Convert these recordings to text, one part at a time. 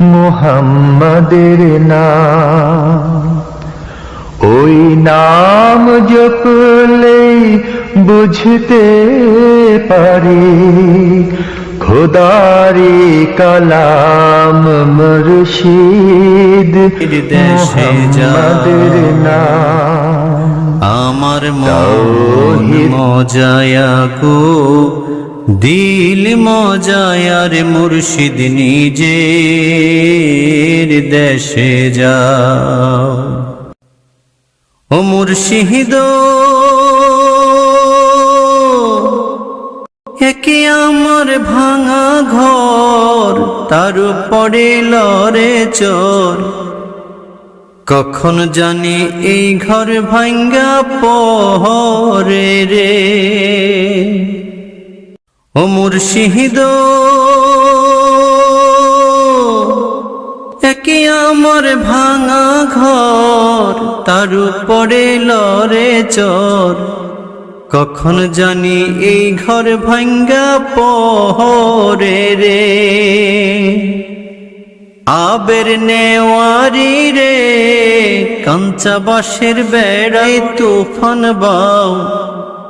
মুহাম্মাদের নাম ওই নাম জপলেই বুঝতে পারি খোদারি কালাম মুর্শিদ দেশে যা। মুহাম্মাদের নাম আমার মন তাওহীদ। দিল মজায়ার মুর্শিদ নিজের দেশে যাও। ও মুর্শিদ, একে আমার ভাঙা ঘর, তার পড়ে লরে চোর। কখন জানি এই ঘর ভাঙ্গা পহরে রে। ও মুর্শিদ। একে আমার ভাঙা ঘর, তার উপরে লরে চর। কখন জানি এই ঘর ভাঙ্গা পহরে রে। আবের নেওয়ারি রে, কাঞ্চা বাঁশের বেড়ায় তুফান বাও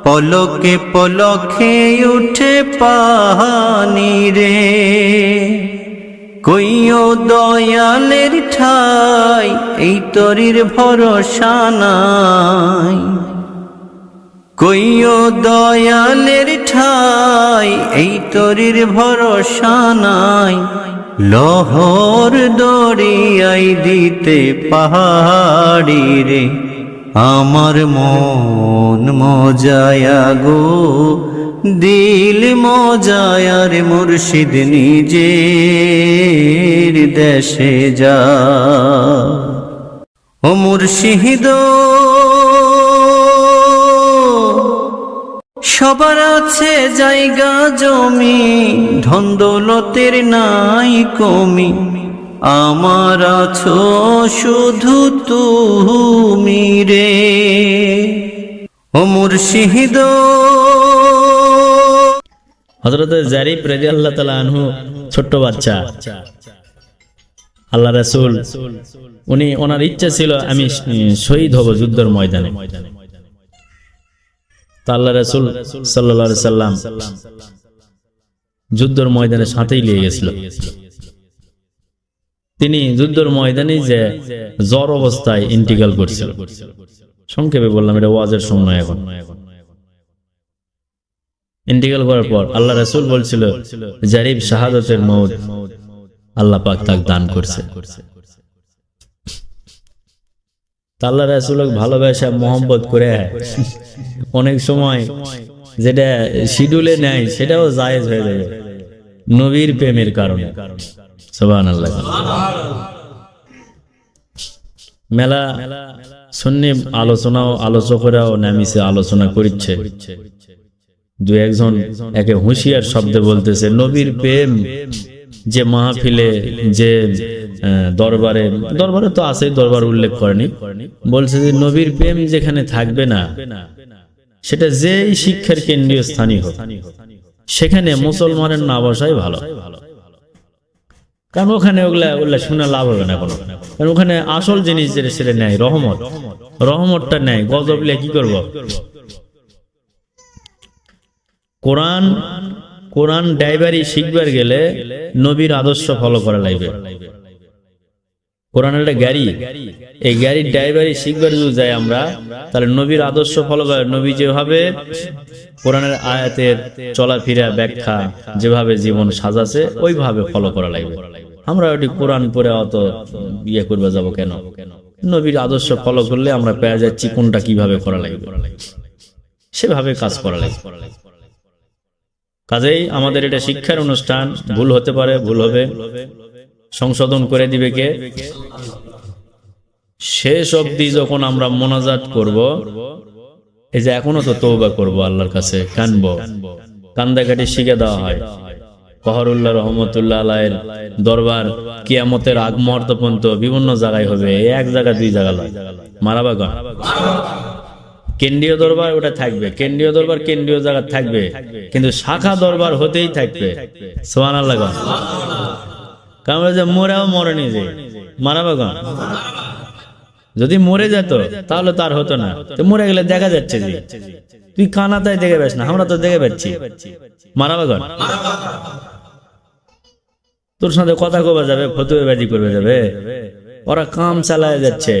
পলকে পলকে উঠে পাহানি রে। কইও দয়ালের ঠাই, এই তরির ভরসা নাই। কইও দয়ালের ঠাই, এই তরির ভরসা নাই। লহর দরিয়াই দিতে পাহাড়ি রে। আমার মন মজায়া গো, দিল মজায়ার মুর্শিদ নিজের দেশে যা। ও মুর্শিদ, সবার আছে জায়গা জমি ধন্দলতের নাই কমি। আমার আছো শুধু তুমি রে। ও মুর্শিদ। জারিফ আনহু বাচ্চা। আল্লাহ রাসূল, উনি ওনার ইচ্ছা ছিল আমি শহীদ হব যুদ্ধের ময়দানে। তা আল্লাহ সাল্লাম যুদ্ধের ময়দানে সাথেই নিয়ে গেছিল। তিনি যুদ্ধের ময়দানে যে জ্বর অবস্থায় ইন্টিগ্রাল করছিল। সংক্ষেপে বললাম, এটা ওয়াজের সময় এখন। ইন্টিগ্রাল করার পর আল্লাহ রাসূল বলছিল, জারিব শাহাদতের মৌত আল্লাহ পাক তাক দান করছে। আল্লাহ রাসূল ভালোবাসা মোহাম্মত করে অনেক সময় যেটা শিডিউলে নেয়, সেটাও জায়েজ হয়ে যাবে নবীর প্রেমের কারণে। মেলা আলোচনাও আলোচকরাও নামিছে আলোচনা করিচ্ছে। দু একজন একে হুঁশিয়ার শব্দে বলতেছে, নবীর প্রেম যে মাহফিলে, যে দরবারে দরবারে তো আছে দরবার উল্লেখ করেনি। বলছে যে নবীর প্রেম যেখানে থাকবে না, সেটা যেই শিক্ষার কেন্দ্রীয় স্থানীয় হোক। সেখানে মুসলমানের না বসাই ভালো। কারণ ওখানে ওগুলা ওগুলা শুনে লাভ হবে না কোনো। কারণ ওখানে আসল জিনিস যেটা সেটা নেয় রহমত। রহমতটা নেয় গজবলে কি করব? কোরআন কোরআন ডাইভারি শিখবার গেলে নবীর আদর্শ ফলো করা লাগবে। কোরআন একটা গাড়ি এই গাড়ির ড্রাইভারি শিখবার যদি যাই আমরা, তাহলে নবীর আদর্শ ফলো করে। নবী যেভাবে কোরআনের আয়াতের চলাফেরা ব্যাখ্যা যেভাবে জীবন সাজাছে, ওইভাবে ফলো করা লাগবে। আমরা ওটি কোরআন পরে অত ইয়ে করবে যাব কেন? নবীর আদর্শ ফলো করলে আমরা পেয়ে যাচ্ছি কোনটা কীভাবে করা লাগবে। সেভাবে কাজ করা লাগবে। কাজেই আমাদের এটা শিক্ষার অনুষ্ঠান, ভুল হতে পারে, ভুল হবে। সংশোধন করে দিবে কে? শেষ অবধি যখন আমরা মোনাজাত করব, এই যে এখনও তো তৌবা করব আল্লাহর কাছে, কানব। কান্দাকাটি শিখে দেওয়া হয়। কহরুল্লাহ রহমতুল্লাহ আলাইয়ের দরবার কিয়ামতের আগ মুহূর্ত বিভিন্ন জায়গায় হবে এক জায়গা, দুই জায়গা লয়। মারাবাগন কেন্দ্রীয় দরবার ওটা থাকবে, কেন্দ্রীয় দরবার কেন্দ্রীয় জায়গা থাকবে, কিন্তু শাখা দরবার হতেই থাকবে। সোহান আল্লাহ কারণ যে মোরাও মরেনি যে। মারাবাগন যদি মরে যেত, তাহলে তার হতো না। তো মরে গেলে দেখা যাচ্ছে যে তুই কানাতায় দেখে পাস না, আমরা তো দেখে পাচ্ছি মারাবাগন তোর সাথে কথা কবা যাবে? ফতুয়ে বাজি করবে যাবে। ওরা কাম চালায় যাচ্ছে।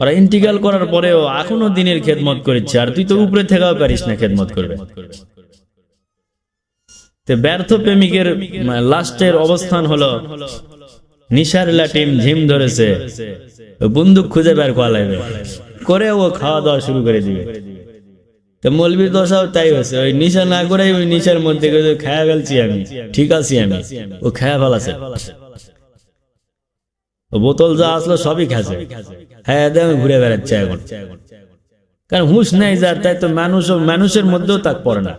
ওরা ইন্টিগ্রাল করার পরেও এখনও দিনের খেদমত করেছে আর তুই তো উপরে থেকেও পারিস না খেদমত করবে। ব্যর্থ প্রেমিকের লাস্টের অবস্থান হলো, নিশার লাটিম ঝিম ধরেছে। বন্দুক খুঁজে বের করা লাগবে। করে ও খাওয়া দাওয়া শুরু করে দিবে। তো মলবির দশাও তাই হয়েছে। ওই নিশা না করে ওই নিশার মধ্যে খায়া ফেলছি আমি। ঠিক আছি আমি। ও খায়া ফেলাছে। বোতল যা আসলো সবই খাচ্ছে হ্যাঁ একদম ঘুরে বেড়াচ্ছে এখন। কারণ হুঁশ নেই যার, তাই তো মানুষ মানুষের মধ্যেও তাক পড়ে না।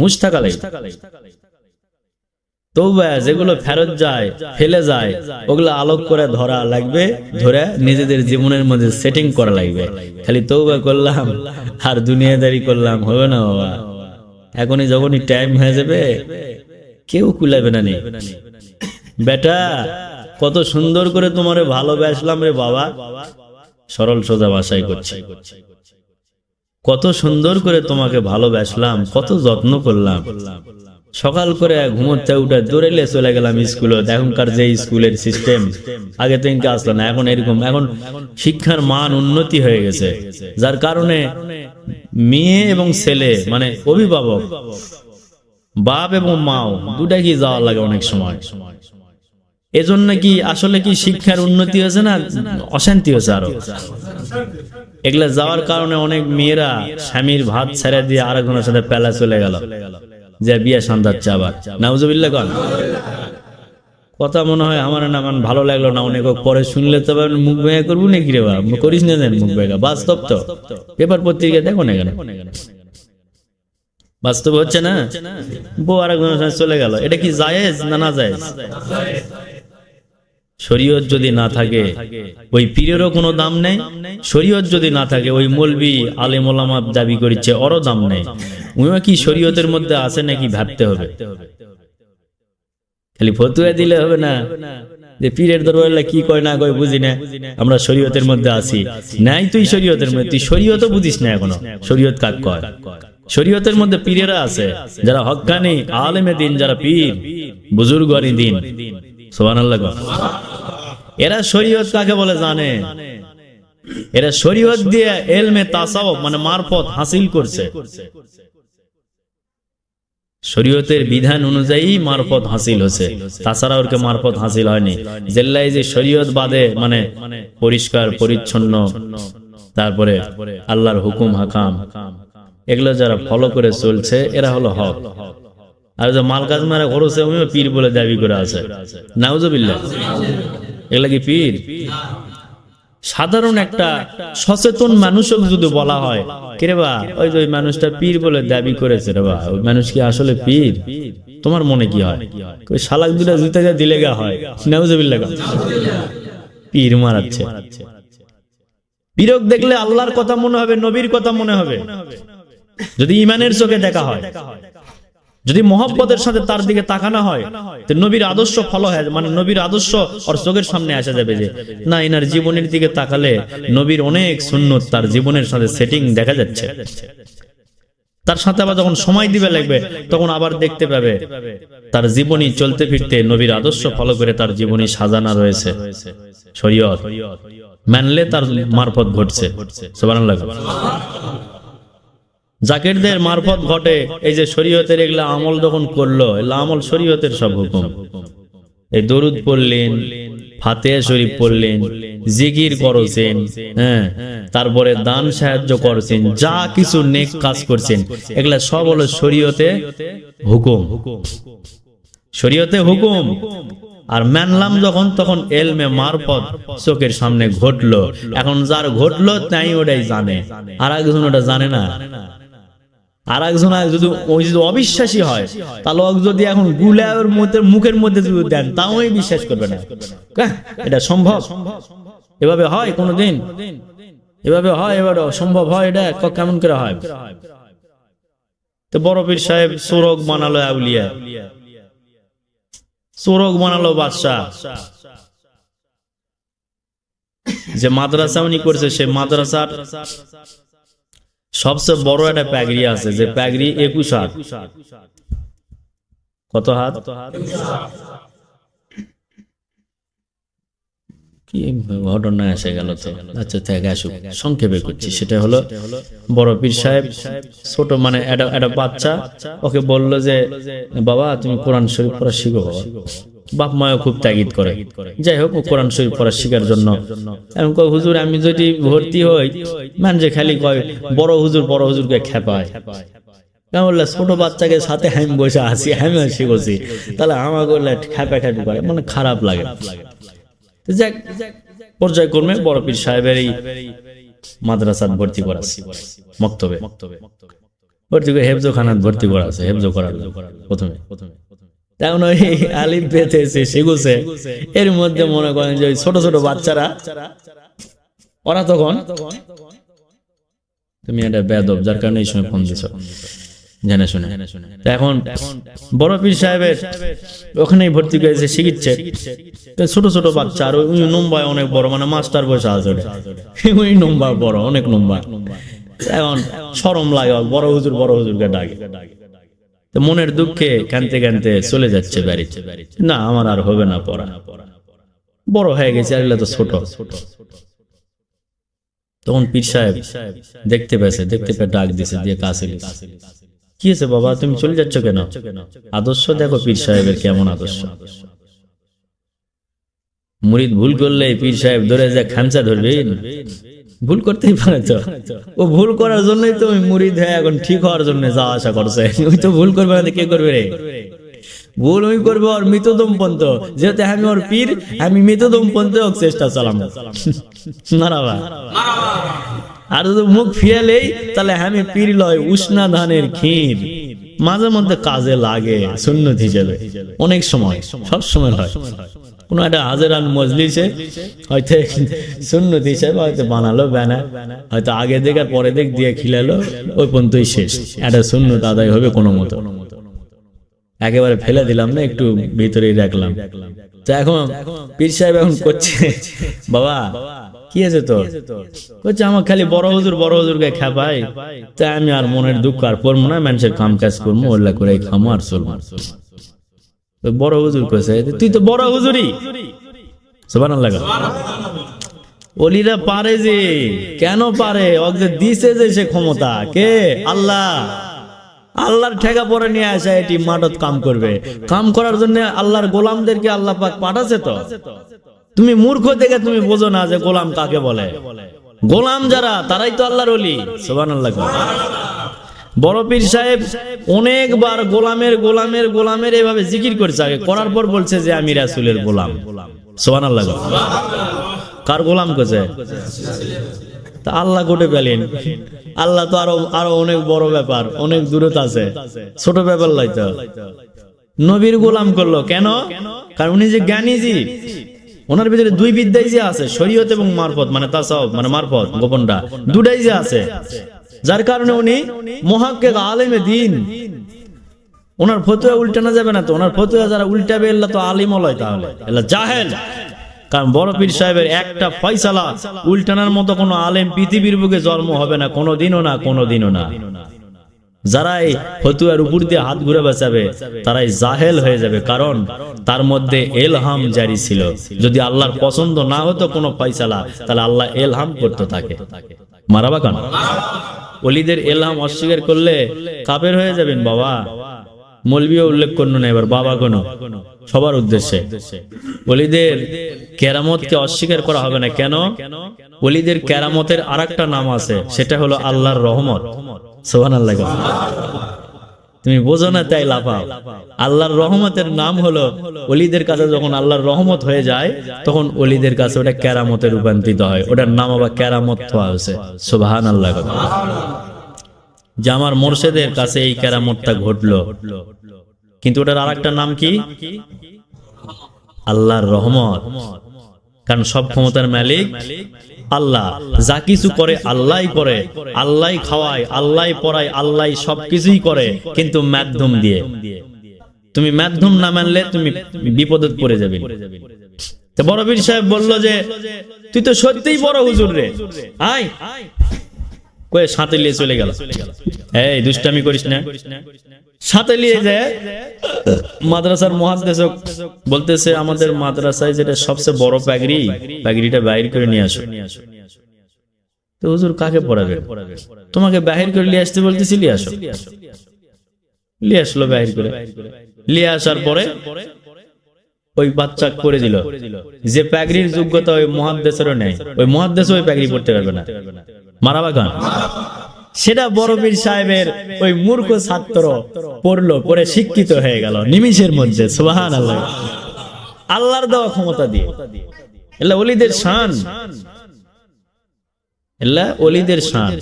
হুঁশ থাকা লাগে যেগুলো ফেরত যায়, ফেলে যায়, ওগুলো আলোক করে ধরা লাগবে, ধরে নিজেদের জীবনের মধ্যে সেটিং করা লাগবে। খালি তৌবা করলাম, আর দুনিয়াদারি করলাম, হবে না বাবা। এখনই যখনই টাইম হয়ে যাবে, কেউ কুলাবে না। বেটা, কত সুন্দর করে তোমারে ভালোবাসলাম রে বাবা। সরল সোজা ভাষায় করছে। কত সুন্দর করে তোমাকে ভালোবাসলাম, কত যত্ন করলাম। সকাল করে ঘুমোতে উঠে দৌড়েলে চলে গেলাম স্কুলে। এখনকার যে স্কুলের সিস্টেম আগে তো ইনকে আসলো না, এখন এরকম। এখন শিক্ষার মান উন্নতি হয়ে গেছে, যার কারণে মেয়ে এবং ছেলে মানে অভিভাবক, বাপ এবং মাও দুটা কি যাওয়া লাগে অনেক সময়। এজন্য কি আসলে কি শিক্ষার উন্নতি হয়েছে না অশান্তি হয়েছে আরও? এগুলা যাওয়ার কারণে অনেক মেয়েরা স্বামীর ভাত ছেড়ে দিয়ে আরেকজনের সাথে পেলা চলে গেল। যে বিয়ে সান্দাচ্ছে আবার নাউজুবিল্লাহ কন। কথা মনে হয় আমার না আমার ভালো লাগল না, অনেক পরে শুনলে তো মুখ ভেঙে করব নাকি রে বা করিস না দেন মুখ ভেঙে। বাস্তব তো। পেপার পত্রিকা দেখো না কেন? বাস্তব হচ্ছে না? বউ আরেকজনের সাথে চলে গেল। এটা কি জায়েজ না না জায়েজ? শরীয়ত যদি না থাকে, ওই পীরেরও কোনো দাম নেই? শরীয়ত যদি না থাকে, ওই মলবি আলেম ওলামা দাবি করিচ্ছে ওরও দাম নেই। উইমা কি শরীয়তের মধ্যে আছে নাকি ভাবতে হবে? খালি ফতুয়া দিলে হবে না? যে পীরের দরবারে কি কয় না কয় বুঝি না। আমরা শরীয়তের মধ্যে আছি। নাই তুই শরীয়তের মধ্যে। তুই শরীয়তও বুঝিস না এখনও। শরীয়ত কাক কয়? শরীয়তের মধ্যে পীরেরা আছে। যারা হক্কানি আলেমে দিন, যারা পীর, বুজুর্গরি দিন। সোহানাল্লাহ এরা শরীয়ত কাকে বলে জানে? এরা শরীয়ত দিয়ে এলমে তাসাও মানে মারফত হাসিল করছে। শরীয়তের বিধান অনুযায়ী মারফত হাসিল হচ্ছে তাছাড়া ওরকে মারফত হাসিল হয়নি। জেল্লাই যে শরীয়ত বাদে মানে পরিষ্কার, পরিচ্ছন্ন, তারপরে আল্লাহর হুকুম, হাকাম, এগুলো যারা ফলো করে চলছে, এরা হলো হক। আর যে মাল কাজ মারা খরচে পীর বলে দাবি করে আছে। নাউজবিল্লা এগুলা কি পীর? সাধারণ একটা সচেতন মানুষক যদি বলা হয় কিরে বা, ওই যে ওই মানুষটা পীর বলে দাবি করেছে রে বা, ওই মানুষ কি আসলে পীর? তোমার মনে কি হয়? ওই শালাক দুটা জুতে যা দিলে গা হয়। পীর মারাচ্ছে। পীরক দেখলে আল্লাহর কথা মনে হবে, নবীর কথা মনে হবে। যদি ইমানের চোখে দেখা হয়। যদি মহব্বতের সাথে তার দিকে তাকানো হয় নবীর আদর্শ ফলো হয় মানে নবীর আদর্শ ওর চোখের সামনে আসা যাবে যে, না, এনার জীবনের দিকে তাকালে নবীর অনেক সুন্নত তার জীবনের সাথে সেটিং দেখা যাচ্ছে। তার সাথে আবার যখন সময় দিবে লাগবে, তখন আবার দেখতে পাবে, তার জীবনী চলতে ফিরতে নবীর আদর্শ ফলো করে তার জীবনী সাজানো রয়েছে। শরীয়ত, মানলে তার মারফত ঘটছে। সুবহানাল্লাহ। জাকিরদের মারফত ঘটে। এই যে শরীয়তের এগুলা আমল যখন করল, এগুলা আমল শরীয়তের সব হুকুম। এই দরুদ পড়লেন ফাতে শরীফ পড়লেন, জিকির করছেন হ্যাঁ তারপরে দান সাহায্য করছেন, যা কিছু নেক কাজ করছেন, এগুলা সব হলো শরীয়তে হুকুম। শরীয়তে হুকুম। আর মানলাম যখন, তখন এলমে মারফত চোখের সামনে ঘটলো। এখন যার ঘটলো, তাই ওটাই জানে। আর একজন ওটা জানে না। আর একজন যদি ওই যদি অবিশ্বাসী হয়, তাহলে যদি এখনগুলা মধ্যে, মুখের মধ্যে যদি দেন, তাও বিশ্বাস করবে না। এটা সম্ভব? এভাবে হয় কোনোদিন? এভাবে হয় এবার সম্ভব হয় এটা? কেমন করে হয়? তো বড় পীর সাহেব সোরগ বানালো আউলিয়া। সোরগ বানালো বাদশাহ। যে মাদ্রাসা উনি করছে, সে মাদ্রাসার সবচেয়ে বড় একটা প্যাগরি আছে যে প্যাগরি একুশ হাত। কত হাত? কি ঘটনা এসে গেল তো? আচ্ছা থেকে আসুক। সংক্ষেপে করছি। সেটা হলো বড় পীর সাহেব ছোট মানে একটা একটা বাচ্চা। ওকে বলল যে বাবা তুমি কোরআন শরীফ পড়া শিখো বাবা। বাপ মাও খুব তাগিদ করে। যাই হোক কোরআন শরীফ পড়া শিখার জন্য। এখন কয়, হুজুর, আমি যদি ভর্তি হই মানে যে খালি কয়, বড় হুজুর, বড় হুজুরকে খেপায়। ছোট বাচ্চাকে সাথে আমি বসে আছি, আমি শিখছি তাহলে আমাকে বললে খেপা খেপি করে মানে খারাপ লাগে। যাক, পর্যায়ক্রমে বড় পীর সাহেবের এই মাদ্রাসাত ভর্তি করা মক্তবে। ভর্তি করে হেফজো খানাত ভর্তি করা আছে, হেফজো করার প্রথমে। ওই আলিম পেতে এসে শিখুছে এর মধ্যে মনে করেন যে ছোট ছোট বাচ্চারা, ওরা তখন, তুমি বেদব, যার কারণে এই সময় ফোন দিছ। শুনে। এখন বড় পীর সাহেবের ওখানেই ভর্তি করেছে শিখিচ্ছে ছোট ছোট বাচ্চা, আর ওই নম্বায় অনেক বড় মানে মাস্টার বসে আছে। ওই নম্বা বড়, অনেক নম্বা এখন সরম লাগে, বড় হুজুর, বড় হুজুরকে ডাকে। তো মনের দুঃখে কানতে কানতে চলে যাচ্ছে বাড়িতে না, আমার আর হবে না পড়া। বড় হয়ে গেছে, আর তো ছোট। তখন পীর সাহেব দেখতে পেয়েছে, দেখতে পেয়ে ডাক দিছে দিয়ে কাছে। কি হয়েছে বাবা, তুমি চলে যাচ্ছ কেন? আদর্শ, দেখো পীর সাহেবের কেমন আদর্শ। মুরিদ ভুল করলে পীর সাহেব ধরে যা খামচা ধরবেন। ভুল করতেই পারে তো। ও ভুল করার জন্যই তো মুড়ি মুরিদ হয়ে এখন ঠিক হওয়ার জন্য যাওয়া আসা করছে। ওই তো ভুল করবে না কে করবে রে? ভুল ওই করবে ওর মৃতদম পন্ত যেহেতু আমি ওর পীর, আমি মৃতদম পন্ত চেষ্টা চালাম। নারাবা। আর যদি মুখ ফিয়ালেই তাহলে আমি পীর লয় উষ্ণা ধানের ক্ষীর। মাঝে মধ্যে কাজে লাগে, সুন্নত হিসেবে। অনেক সময়, সব সময় হয়। কোন একটা হাজারান মজলিসে হয়তো সুন্নত হিসেবে হয়তো বানালো ব্যানার, হয়তো আগে দেখ আর পরে দেখ দিয়ে খিলালো, ওই পর্যন্তই শেষ। একটা সুন্নত আদায় হবে কোনো মতো। একেবারে ফেলে দিলাম না, একটু ভিতরেই রাখলাম। তো এখন পীর সাহেব এখন করছে, বাবা, কি আছে তোর? করছে আমার খালি বড় হুজুর, বড় হুজুরকে খেপাই তাই আমি আর মনের দুঃখ আর পড়ব না, মানুষের কাম কাজ করব, ওল্লা করে খামো আর চলবো। বড় হুজুর কইছে তুই তো বড় হুজুরি সুবান লাগা অলিরা পারে যে, কেন পারে? ওকে দিছে যে সে ক্ষমতা, কে? আল্লাহ। আল্লাহর ঠেকা পরে নিয়ে আসা, এটি মাঠত কাম করবে। কাম করার জন্য আল্লাহর গোলামদেরকে আল্লাহ পাক পাঠাছে তো। তুমি মূর্খ দেখে তুমি বোঝো না যে গোলাম কাকে বলে। গোলাম যারা, তারাই তো আল্লাহর অলি সোবান আল্লাহ বড় পীর সাহেব অনেকবার গোলামের গোলামের গোলামের এভাবে জিকির করেছে। আগে করার পর বলছে যে আমি রাসুলের গোলাম। সোবান আল্লাহ কার গোলাম করছে তা আল্লাহ কোটে পেলেন আল্লাহ তো আরও আরও অনেক বড় ব্যাপার, অনেক দূরত আছে। ছোট ব্যাপার লাইতো নবীর গোলাম করল। কেন? কারণ উনি যে জ্ঞানীজি ওনার ভিতরে দুই বিদ্যাই যে আছে, শরীয়ত এবং মারফত মানে তাসাও মানে মারফত, গোপনটা। দুটাই যে আছে। যার কারণে উনি মহাক্কে আলেমে দিন। ওনার ফতুয়া উল্টানো যাবে না তো, ওনার ফতুয়া যারা উল্টাবে, এল্লা তো আলিম লয় তাহলে। এল্লা জাহেল। কারণ বড় পীর সাহেবের একটা ফয়সালা উল্টানোর মতো কোনো আলেম পৃথিবীর বুকে জন্ম হবে না, কোনোদিনও না কোনোদিনও না। যারাই ফতুয়ার উপর দিয়ে হাত ঘুরে বাঁচাবে, তারাই জাহেল হয়ে যাবে। কারণ তার মধ্যে এলহাম জারি ছিল। যদি আল্লাহর পছন্দ না হতো কোনো ফয়সালা, তাহলে আল্লাহ এলহাম করতে থাকে। মারাবা কেন? অলিদের এলাম অস্বীকার করলে কাপের হয়ে যাবেন বাবা। মলবিও উল্লেখ করল না এবার, বাবা কোনো। সবার উদ্দেশ্যে। অলিদের কেরামতকে অস্বীকার করা হবে না। কেন? অলিদের কেরামতের আর নাম আছে, সেটা হলো আল্লাহর রহমত। সোহান আল্লাহ তুমি বোঝো না, তাই লাফাও। আল্লাহর রহমতের নাম হলো অলিদের কাছে যখন আল্লাহর রহমত হয়ে যায়, তখন অলিদের কাছে ওটা ক্যারামতে রূপান্তরিত হয়। ওটার নাম আবার ক্যারামত হওয়া হয়েছে। সুবাহান আল্লাহ যে আমার মোর্শেদের কাছে এই ক্যারামতটা ঘটলো। কিন্তু ওটার আর একটা নাম কি? আল্লাহর রহমত। কারণ সব ক্ষমতার মালিক আল্লাহ যা কিছু করে আল্লাহ করে আল্লাহ খাওয়ায় আল্লাহ পড়ায় আল্লাহ সবকিছুই করে, কিন্তু মাধ্যম দিয়ে। তুমি মাধ্যম না মানলে তুমি বিপদে পড়ে যাবে। তো বড় বীর সাহেব বলল যে, তুই তো সত্যিই বড় হুজুর রে। আয়। কয়ে সাথে নিয়ে চলে গেল। এই, দুষ্টামি করিস না। সাথে নিয়ে যায় মাদ্রাসার মহাদেশক বলতেছে, আমাদের মাদ্রাসায় যেটা সবচেয়ে বড় প্যাগরি প্যাগরিটা বাইর করে নিয়ে আসো। তো হুজুর কাকে পড়াবে? তোমাকে বাহির করে নিয়ে আসতে বলতেছি, নিয়ে আসো। নিয়ে আসলো বাহির করে। নিয়ে আসার পরে ওই বাচ্চা করে দিল। যে প্যাগরির যোগ্যতা ওই মহাদেশেরও নেই। ওই মহাদেশও ওই প্যাগরি পড়তে পারবে না। মারাবা গান সেটা বড় বীর সাহেবের ওই মূর্খ ছাত্র পড়ল পরে শিক্ষিত হয়ে গেল, নিমিষের মধ্যে সুবাহান আল্লাহ আল্লাহর দেওয়া ক্ষমতা দিয়ে। এলা অলিদের শান। এলা অলিদের শান।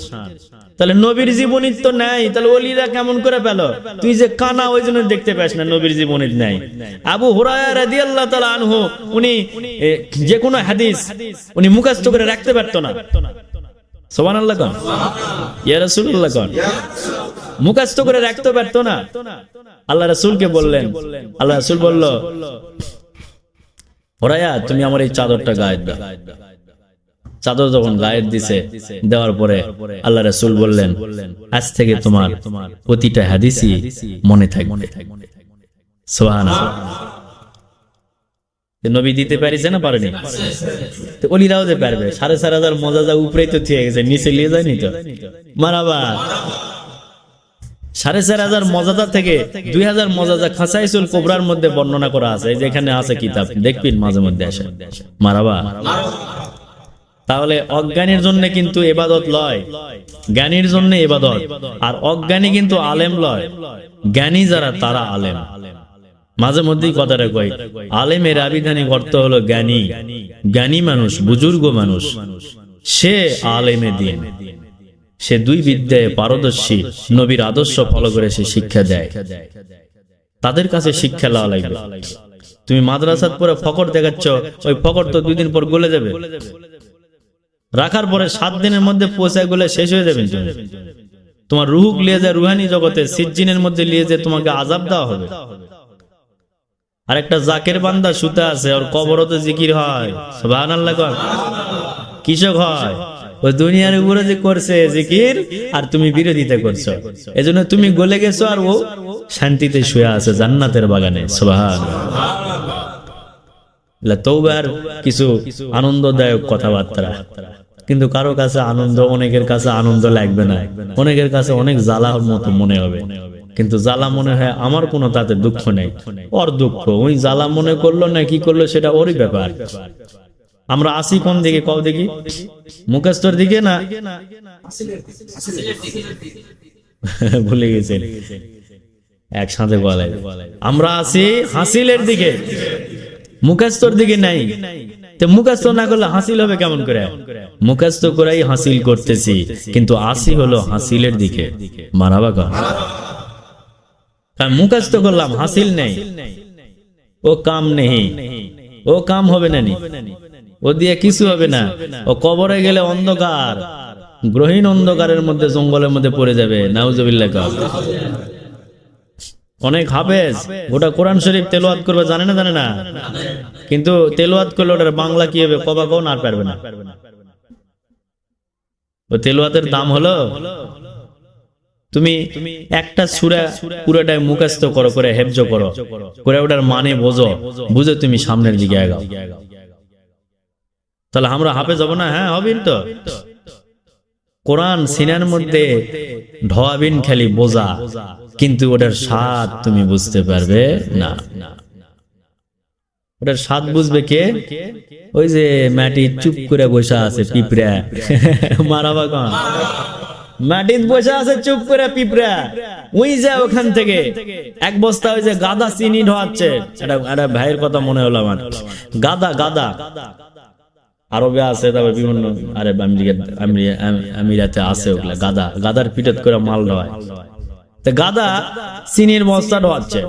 তাহলে নবীর জীবনী তো নাই, তাহলে অলিরা কেমন করে পেল? তুই যে কানা, ওই জন্য দেখতে পাস না নবীর জীবনী নাই। আবু হুরায়রা রাদিয়াল্লাহু তাআলা আনহু, উনি যে কোনো হাদিস উনি মুখস্থ করে রাখতে পারতো না। কোন। ইয়া কোন। মুখস্থ করে রাখতে পারতো না। আল্লাহ রাসূলকে বললেন। আল্লাহ রাসূল বলল তুমি আমার এই চাদরটা গায়ে দাও। চাদর যখন গায়ে দিছে দেওয়ার পরে আল্লাহ রাসূল বললেন আজ থেকে তোমার প্রতিটা হাদিসই মনে থাকবে। তো নবী দিতে পারিছে না পারেনি? অলিরাও যে পারবে, সাড়ে চার হাজার মজাজা উপরেই তো থিয়ে গেছে, নিচে নিয়ে যায়নি তো? মারাবা সাড়ে চার হাজার থেকে দুই হাজার মজাদা কোবরার মধ্যে বর্ণনা করা আছে যেখানে আছে কিতাব, দেখবিন মাঝে মধ্যে আসে। মারাবা তাহলে অজ্ঞানীর জন্য কিন্তু এবাদত লয়, জ্ঞানীর জন্য এবাদত, আর অজ্ঞানী কিন্তু আলেম লয়, জ্ঞানী যারা, তারা আলেম। মাঝে মধ্যেই কথাটা কই আলেমের আবিধানিক অর্থ হলো জ্ঞানী। জ্ঞানী মানুষ বুজুর্গ মানুষ। সে আলেমে দিন। সে দুই বিদ্যায় পারদর্শী নবীর আদর্শ ফলো করে সে শিক্ষা দেয়। তাদের কাছে শিক্ষা লওয়া লাগবে। তুমি মাদ্রাসাত পরে ফকর দেখাচ্ছ ওই ফকর তো দুই দিন পর গলে যাবে। রাখার পরে সাত দিনের মধ্যে পৌঁছায় গলে শেষ হয়ে যাবে তুমি। তোমার রুহুক লিয়ে যায় রুহানি জগতে সিজ্জিনের মধ্যে লিয়ে যে তোমাকে আজাব দেওয়া হবে। আর একটা জাকের বান্দা সুতা আছে, ওর কবরতে জিকির হয়। সুবহান কৃষক হয় ওই দুনিয়ার উপরে যে করছে জিকির, আর তুমি বিরোধিতা করছ। এজন্য তুমি গলে গেছো আর ও শান্তিতে শুয়ে আছে জান্নাতের বাগানে। সুবহান তৌবার কিছু আনন্দদায়ক কথাবার্তা। কিন্তু কারও কাছে আনন্দ, অনেকের কাছে আনন্দ লাগবে না। অনেকের কাছে অনেক জ্বালার মতো মনে হবে। কিন্তু জ্বালা মনে হয় আমার কোনো তাতে দুঃখ নেই। ওর দুঃখ। ওই জ্বালা মনে করল না কি করল সেটা ওরই ব্যাপার। আমরা আসি কোন দিকে? কও দেখি। মুখস্থর দিকে না? ভুলে গেছেন। একসাথে বলে। আমরা আসি হাসিলের দিকে। মুখস্থর দিকে নাই। তো মুখস্থ না করলে হাসিল হবে কেমন করে? মুখস্থ করাই হাসিল করতেছি। কিন্তু আসি হলো হাসিলের দিকে। কর কারণ মুখস্থ করলাম হাসিল নেই। ও কাম নেই। ও কাম হবে না ও দিয়ে কিছু হবে না। ও কবরে গেলে অন্ধকার। গ্রহীণ অন্ধকারের মধ্যে জঙ্গলের মধ্যে পড়ে যাবে। নাউজবিল্লা কাব অনেক হাফেজ। গোটা কোরআন শরীফ তেলোয়াত করবে জানে না জানে না? কিন্তু তেলোয়াত করলে ওটার বাংলা কি হবে? কবা কও না আর পারবে না। ও তেলোয়াতের দাম হলো তুমি একটা সুরা পুরোটাই মুখস্থ করো, করে হেফজ করো, করে ওটার মানে বোঝো, বুঝে তুমি সামনের দিকে আগাও। তাহলে আমরা হাফে যাব না? হ্যাঁ হবিন তো। কোরআন সিনার মধ্যে ঢোয়াবিন খালি বোঝা, কিন্তু ওটার স্বাদ তুমি বুঝতে পারবে না। ওটার স্বাদ বুঝবে কে? ওই যে মাটি চুপ করে বসে আছে, পিঁপড়া। মারাবা কন মাটিত বসে আছে, চুপ করে পিঁপড়া। ওই যে ওখান থেকে। এক বস্তা ওই যে গাদা চিনি ঢোয়াচ্ছে। একটা ভাইয়ের কথা মনে হলো আমার। গাদা গাদা। আরবে আছে, তারপর বিভিন্ন আরে আমিরাতে আছে ওগুলা, গাদা। গাদার পিঠত করে মাল ঢোয়ায়। তো গাদা চিনির বস্তা ঢোয়াচ্ছে।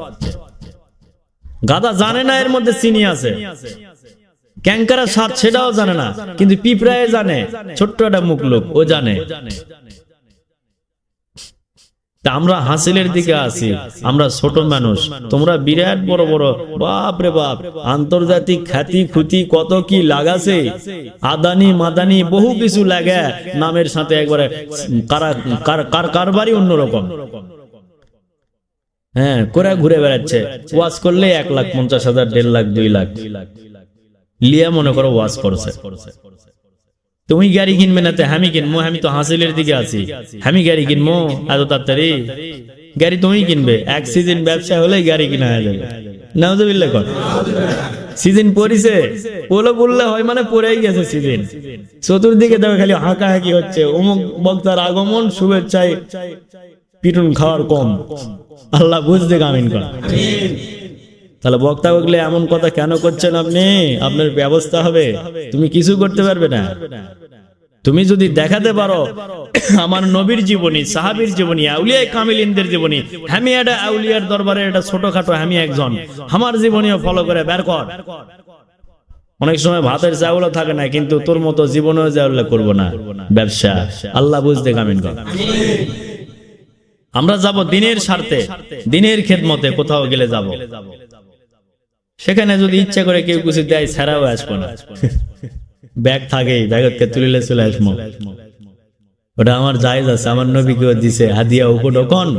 গাদা জানে না এর মধ্যে চিনি আছে। ক্যাঙ্কারা স্বাদ সেটাও জানে না। কিন্তু পিঁপড়ায় জানে। ছোট্ট একটা মুখ লোক, ও জানে। তা আমরা হাসিলের দিকে আছি আমরা ছোট মানুষ। তোমরা বিরাট বড় বড়। বাপ রে বাপ। আন্তর্জাতিক খ্যাতি খুতি কত কি লাগাছে। আদানি মাদানি বহু কিছু লাগে। নামের সাথে একবারে কারা কার- কার কারবারই অন্যরকম। হ্যাঁ করে ঘুরে বেড়াচ্ছে। ওয়াজ করলে এক লাখ পঞ্চাশ হাজার দেড় লাখ দুই লাখ। লিয়া মনে করো ওয়াজ করছে। তুমি গাড়ি কিনবে না আমি কিনবো, আমি তো হাসিলের দিকে আছি। আমি গাড়ি কিনবো, এত তাড়াতাড়ি। গাড়ি তুমি কিনবে। এক সিজন ব্যবসা হলে গাড়ি কিনা হয়ে যাবে। নাউজুবিল্লাহ কর। সিজন পড়িছে, পোলো বললে হয় মানে পড়েই গেছে সিজন চতুর্দিকে দেখো খালি হাঁকা হাঁকি হচ্ছে। অমুক বক্তার আগমন, শুভেচ্ছায় পিটুন খাওয়ার কম। আল্লাহ বুঝতে কামিন কর। তাহলে বক্তা বকলে এমন কথা কেন করছেন আপনি? আপনার ব্যবস্থা হবে। তুমি কিছু করতে পারবে না। তুমি যদি দেখাতে পারো, আমার নবীর জীবনী, সাহাবীর জীবনী আউলিয়া কামিলিনদের জীবনী আমি একটা আউলিয়ার দরবারে একটা ছোটখাটো আমি একজন, আমার জীবনীও ফলো করে, বের কর। অনেক সময় ভাতের চাউলও থাকে না, কিন্তু তোর মতো জীবনেও চাউল করব না। ব্যবসা, আল্লাহ বুঝতে কামিন কর। আমরা যাব দিনের স্বার্থে, দিনের খেদমতে, কোথাও গেলে যাব। সেখানে যদি ইচ্ছা করে কেউ কিছু দেয় ছাড়াও আসব না। ব্যাগ থাকেই ব্যাগকে তুলিলে চলে আসব। ওটা আমার জায়েজ আছে আমার নবীকেও দিছে হাদিয়া উপডকন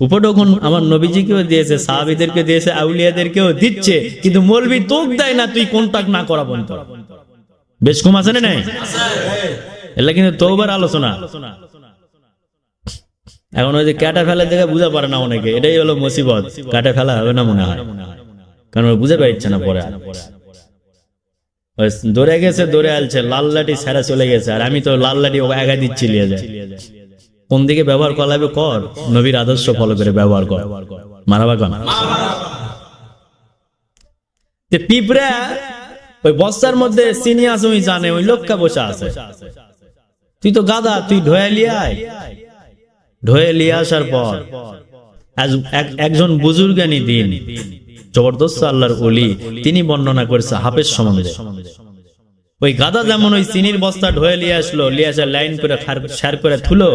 উপডকন আমার নবীজিকেও দিয়েছে সাহাবিদেরকে দিয়েছে আউলিয়াদেরকেও দিচ্ছে কিন্তু মলবি তোক দেয় না তুই কন্টাক্ট না করা বন্ধ বেশ কম আছে না নাই? এগুলা কিন্তু তোবার আলোচনা। এখন ওই যে ক্যাটা ফেলা দেখে বুঝা পারে না অনেকে এটাই হলো মুসিবত। কাটা ফেলা হবে না মনে হয়। কারণ বুঝে পারছে না পরে দৌড়ে গেছে, দৌড়ে আলছে, লাল লাঠি ছেড়া চলে গেছে। আর আমি তো লাল লাঠি একা দিচ্ছি কোন দিকে ব্যবহার করাবে কর, নবীর আদর্শ ফলো করে ব্যবহার কর। মারাবা কন? পিঁপড়া ওই বস্তার মধ্যে আছে, ওই জানে, ওই লোকটা বসে আছে। তুই তো গাদা তুই ঢোয়া লিয়ে আয়। ঢোয়ে লিয়ে আসার পর একজন বুজুর্গানি দিন। জবরদস্ত আল্লাহর অলি তিনি বর্ণনা করেছে হাফেজ সম্বন্ধে। ওই গাদা যেমন ওই চিনির বস্তা ঢোয়ে নিয়ে আসলো নিয়ে আসা লাইন করে সার করে থুলো,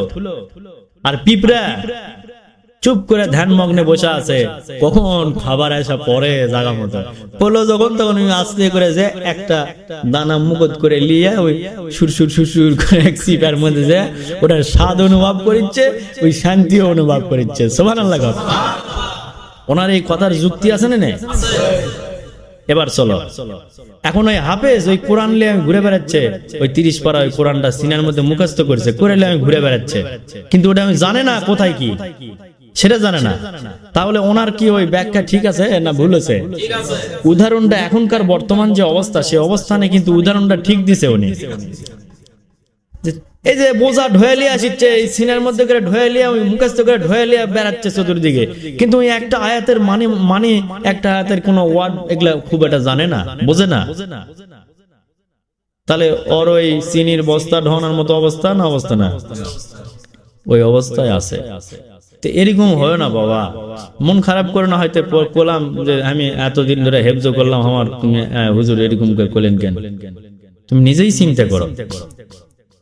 আর পিঁপড়া চুপ করে ধ্যান মগ্নে বসে আছে, কখন খাবার আসা পরে জাগা মতো। পড়ল যখন তখন ওই আস্তে করে যে একটা দানা মুকত করে লিয়ে ওই সুর সুর সুর সুর করে এক সিটার মধ্যে যে ওটার স্বাদ অনুভব করিচ্ছে, ওই শান্তিও অনুভব করিচ্ছে। সোমান আল্লাহ। ওনার এই কথার যুক্তি আছে না? এবার চলো। এখন ওই হাফেজ ওই কোরআন নিয়ে আমি ঘুরে বেড়াচ্ছে, ওই তিরিশ পারা ওই কোরআনটা সিনার মধ্যে মুখস্থ করছে, করে আমি ঘুরে বেড়াচ্ছে। কিন্তু ওটা আমি জানে না কোথায় কি। সেটা জানে না। তাহলে ওনার কি ওই ব্যাখ্যা ঠিক আছে না ভুল আছে উদাহরণটা এখনকার বর্তমান যে অবস্থা, সে অবস্থানে কিন্তু উদাহরণটা ঠিক দিছে উনি। এই যে বোঝা ঢোয়ালিয়া আসছে এই সিনার মধ্যে করে ঢোয়ালিয়া ওই মুখস্থ করে ঢোয়ালিয়া বেড়াচ্ছে চতুর্দিকে। কিন্তু ওই একটা আয়াতের মানে মানে একটা আয়াতের কোন ওয়ার্ড, এগুলা খুব একটা জানে না, বোঝে না। তাহলে ওর ওই চিনির বস্তা ঢোনার মতো অবস্থা না অবস্থা না? ওই অবস্থায় আছে। তো এরকম হয় না বাবা। মন খারাপ করে না হয়তো করলাম যে আমি এতদিন ধরে হেফজ করলাম, আমার হুজুর এরকম করে করলেন কেন? তুমি নিজেই চিন্তা করো।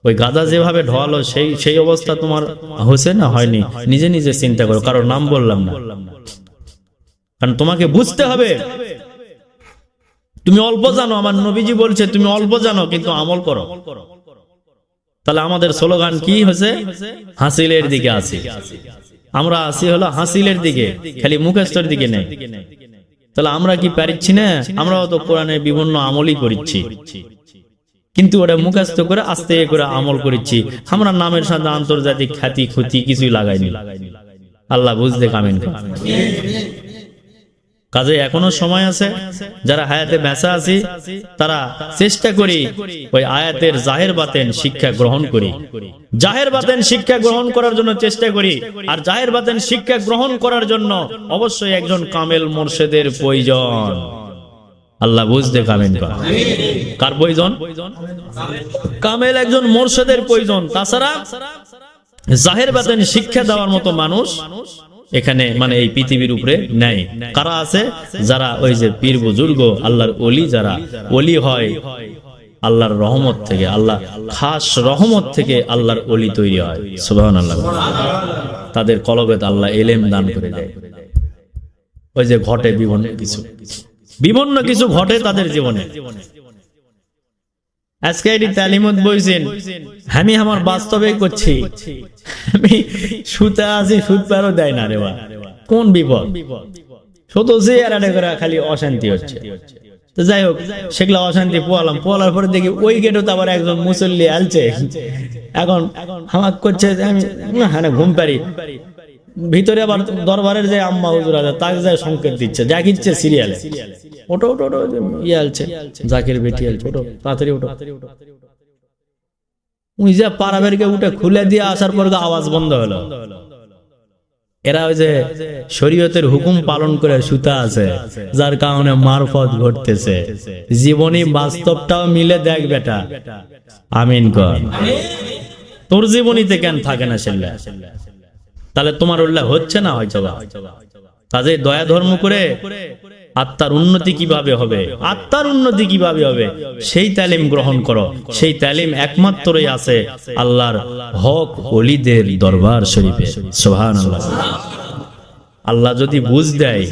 ওই গাদা যেভাবে ঢোয়ালো, সেই সেই অবস্থা তোমার হয়েছে না হয়নি? নিজে নিজে চিন্তা করো, কারোর নাম বললাম না। কারণ তোমাকে বুঝতে হবে। তুমি অল্প জানো, আমার নবীজি বলছে, তুমি অল্প জানো, কিন্তু আমল করো। তাহলে আমাদের স্লোগান কি হয়েছে? হাসিলের দিকে আছি আমরা আসি হলো হাসিলের দিকে, খালি মুখস্থের দিকে নেই। তাহলে আমরা কি পারিচ্ছি না? আমরাও তো কোরআনের বিভিন্ন আমলই করিচ্ছি। কিন্তু ওটা মুখস্থ করে আস্তে করে আমল করেছি। আমরা নামের সাথে আন্তর্জাতিক খ্যাতি, ক্ষতি কিছুই লাগাইনি। আল্লাহ বুঝতে কামেন কাজে এখনও সময় আছে, যারা হায়াতে বেঁচে আছি, তারা চেষ্টা করি ওই আয়াতের জাহের বাতেন শিক্ষা গ্রহণ করি। জাহের বাতেন শিক্ষা গ্রহণ করার জন্য চেষ্টা করি, আর জাহের বাতেন শিক্ষা গ্রহণ করার জন্য অবশ্যই একজন কামেল মোর্শেদের প্রয়োজন। আল্লাহ বুঝতে কামেন কর। কার প্রয়োজন? কামেল একজন মোর্শেদের প্রয়োজন। তাছাড়া জাহের বাতেন শিক্ষা দেওয়ার মতো মানুষ এখানে মানে এই পৃথিবীর উপরে নেই। কারা আছে? যারা ওই যে পীর বুজুর্গ, আল্লাহর অলি যারা অলি হয় আল্লাহর রহমত থেকে, আল্লাহ খাস রহমত থেকে আল্লাহর অলি তৈরি হয়। সুবহান আল্লাহ তাদের কলবেত আল্লাহ এলেম দান করে দেয়। ওই যে ঘটে বিভিন্ন কিছু। বিভিন্ন কিছু ঘটে তাদের জীবনে। আজকে এটি তালিমত বইছেন আমি আমার বাস্তবে করছি। আমি সুতা আছি সুদ পারও দেয় না রে কোন বিপদ? শুধু যে করে খালি অশান্তি হচ্ছে। তো যাই হোক সেগুলো অশান্তি পোয়ালাম। পোয়ালার পরে দেখি ওই গেটও তো আবার একজন মুসল্লি আলছে। এখন হামাক করছে যে আমি না, হ্যাঁ ঘুম পারি ভিতরে আবার দরবারের যে আম্মা হুজুর আছে, তাকে যায় সংকেত দিচ্ছে। যা কিচ্ছে সিরিয়ালে। ওটো ওটো ওটো ইয়ে জাকির বেটি আলছে, ওটো, তাড়াতাড়ি ওটো। উনি যে পারাবেরকে উঠে খুলে দিয়ে আসার পর আওয়াজ বন্ধ হলো। এরা ওই যে শরীয়তের হুকুম পালন করে সুতা আছে, যার কারণে মারফত ঘটতেছে। জীবনী বাস্তবটাও মিলে দেখ বেটা। আমিন কর। তোর জীবনীতে কেন থাকে না সেল্লা? তাহলে তোমার উল্লাহ হচ্ছে না হয়তো কাজে দয়া ধর্ম করে আত্মার উন্নতি কীভাবে হবে? আত্মার উন্নতি কীভাবে হবে? সেই তালিম গ্রহণ করো। সেই তালিম একমাত্রই আছে আল্লাহর হক অলিদের দরবার শরীফে। সোহান আল্লাহ যদি বুঝ দেয়,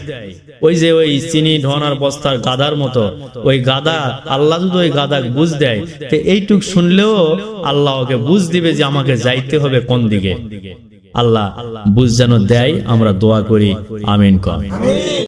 ওই যে ওই চিনি ঢোনার বস্তার গাদার মতো, ওই গাদা, আল্লাহ যদি ওই গাদা বুঝ দেয়, তো এইটুক শুনলেও আল্লাহ ওকে বুঝ দিবে যে আমাকে যাইতে হবে কোন দিকে। আল্লাহ বুঝ যেন দেয় আমরা দোয়া করি। আমিন কর